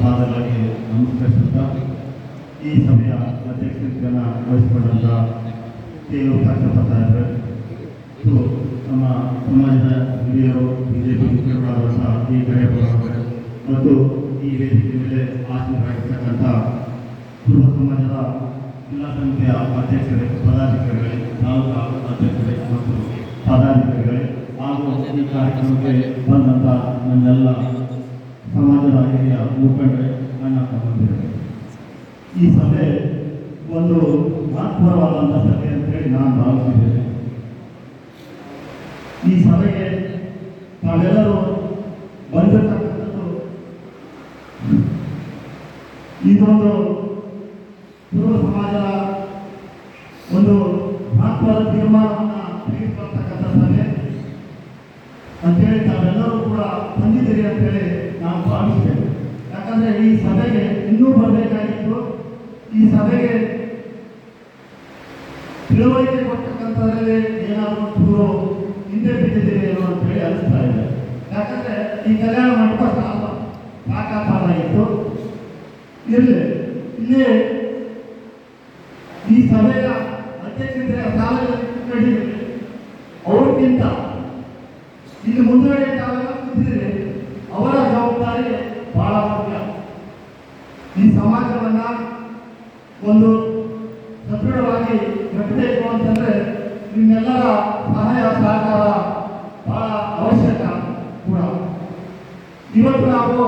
ಪಾದಗಳಿಗೆ ನಮಸ್ಕರಿಸುತ್ತಾ ಈ ಸಭೆಯ ಅಧ್ಯಕ್ಷತೆಯನ್ನು ವಹಿಸಿಕೊಂಡಂಥ ಕೆ ಸಾಕ್ಷರಪ್ಪ ಮತ್ತು ನಮ್ಮ ಸಮಾಜದ ಹಿರಿಯರು, ಬಿಜೆಪಿ ಮುಖ್ಯರುಗಳಾದಂತಹ ಈ ಗಣೇಶ್ ಮತ್ತು ಈ ವೇದಿಕೆ ಮೇಲೆ ಆಸೀನರಾಗಿರ್ತಕ್ಕಂಥ ಕುರುಬ ಸಮಾಜದ ಜಿಲ್ಲಾ ಸಮಿತಿಯ ಅಧ್ಯಕ್ಷರೇ, ಪದಾಧಿಕಾರಿಗಳೇ, ತಾಲೂಕು ಅಧ್ಯಕ್ಷರೇ ಮತ್ತು ಪದಾಧಿಕಾರಿಗಳೇ ಹಾಗೂ ಈ ಕಾರ್ಯಕ್ರಮಕ್ಕೆ ಬಂದಂಥ ನನ್ನೆಲ್ಲ ಸಮಾಜದ ಹಿರಿಯ ಮುಖಂಡರೆ, ನನ್ನ ತಮ್ಮಂದಿರೇ ಈ ಸಭೆ ಒಂದು ಮಹತ್ವರವಾದಂಥ ಸಭೆ ಅಂತೇಳಿ ನಾನು ಭಾವಿಸಿದ್ದೇನೆ ಈ ಸಭೆಗೆ ತಾವೆಲ್ಲರೂ ಬಂದಿರತಕ್ಕಂಥದ್ದು ಇದೊಂದು ಪೂರ್ವ ಸಮಾಜದ ಒಂದು ಮಹತ್ವದ ತೀರ್ಮಾನವನ್ನು ತೆಗೆದುಕೊಳ್ತಕ್ಕಂಥ ಸಭೆ ಅಂತೇಳಿ ತಾವೆಲ್ಲರೂ ಕೂಡ ಬಂದಿದ್ದೀರಿ ಅಂತೇಳಿ ನಾನು ಭಾವಿಸ್ತೇವೆ. ಯಾಕಂದ್ರೆ ಈ ಸಭೆಗೆ ಇನ್ನೂ ಬರಬೇಕಾಗಿತ್ತು. ಈ ಸಭೆಗೆ ತಿಳುವಳಿಕೆ ಕೊಟ್ಟಕ್ಕಂಥದ್ರಲ್ಲಿ ಏನಾದರೂ ಚೂರು ಹಿಂದೆ ಬಿದ್ದಿದ್ದೀರಿ ಏನೋ ಅಂತೇಳಿ ಅನಿಸ್ತಾ ಇದೆ. ಯಾಕಂದ್ರೆ ಈ ಕಲ್ಯಾಣ ಮಂಟಪ ಸಾಲ ಸಾಕಾಗಿತ್ತು ಇರಲಿ, ಇಲ್ಲಿ ಈ ಸಭೆಯ ಅಧ್ಯಕ್ಷತೆಯ ಸಾಲದಲ್ಲಿ ಅವ್ರಿಗಿಂತ ಇಲ್ಲಿ ಮುಂದುವರೆ ತಾವೆಲ್ಲ ಕೂತಿದ್ರೆ ಅವರ ಜವಾಬ್ದಾರಿ ಬಹಳ ಮುಖ್ಯ. ಈ ಸಮಾಜವನ್ನ ಒಂದು ಸದೃಢವಾಗಿ ಕಟ್ಟಬೇಕು ಅಂತಂದ್ರೆ ನಿಮ್ಮೆಲ್ಲರ ಸಹಾಯ, ಸಹಕಾರ ಬಹಳ ಅವಶ್ಯಕ ಕೂಡ. ಇವತ್ತು ನಾವು